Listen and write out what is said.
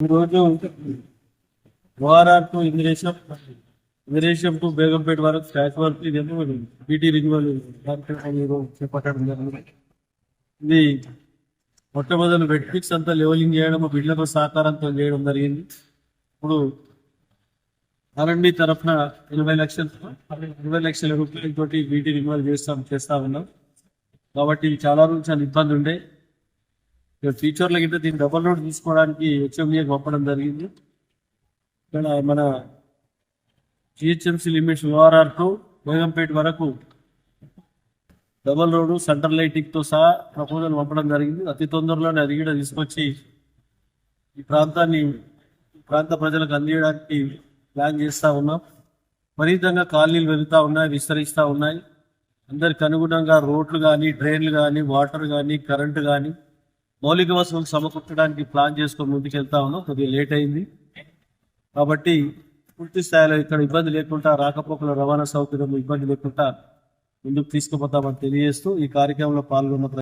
ఈరోజు ORR to Indresham Indresham to Begumpet వరకు స్టాచ్ వరకు ఇదేమో బీటీ రిన్యువల్ కార్యక్రమం చేపట్టడం జరిగింది. ఇది మొట్టమొదటి వెట్ఫిక్స్ అంతా లెవెలింగ్ చేయడం బిడ్డలకు సహకారంతో చేయడం జరిగింది. ఇప్పుడు ఆర్ఎండి తరఫున ఎనభై లక్షలు ఇరవై లక్షల రూపాయలతోటి బీటీ రిన్యువల్ చేస్తాం చేస్తా ఉన్నాం. కాబట్టి చాలా రోజులు చాలా ఇబ్బంది ఉండే ఫ్యూచర్లో గిట్ట దీన్ని డబల్ రోడ్ తీసుకోవడానికి హెచ్ఎంఏ పంపడం జరిగింది. ఇక్కడ మన GHMC limits ORR to Begumpet వరకు డబల్ రోడ్డు సెంటర్ లైటింగ్తో సహా ప్రపోజల్ పంపడం జరిగింది. అతి తొందరలోనే అది కూడా తీసుకొచ్చి ఈ ప్రాంతాన్ని ప్రాంత ప్రజలకు అందించడానికి ప్లాన్ చేస్తూ ఉన్నాం. విపరీతంగా కాలనీలు వెళుతూ ఉన్నాయి విస్తరిస్తూ ఉన్నాయి. అందరికి అనుగుణంగా రోడ్లు కానీ డ్రైన్లు కానీ వాటర్ కానీ కరెంటు కానీ మౌలిక వసతులు సమకూర్చడానికి ప్లాన్ చేసుకొని ముందుకెళ్తా ఉన్నాం. కొద్దిగా లేట్ అయింది. కాబట్టి పూర్తి స్థాయిలో ఇక్కడ ఇబ్బంది లేకుండా రాకపోకల రవాణా సౌకర్యం ఇబ్బంది లేకుండా ముందుకు తీసుకుపోతామని తెలియజేస్తూ ఈ కార్యక్రమంలో పాల్గొన్న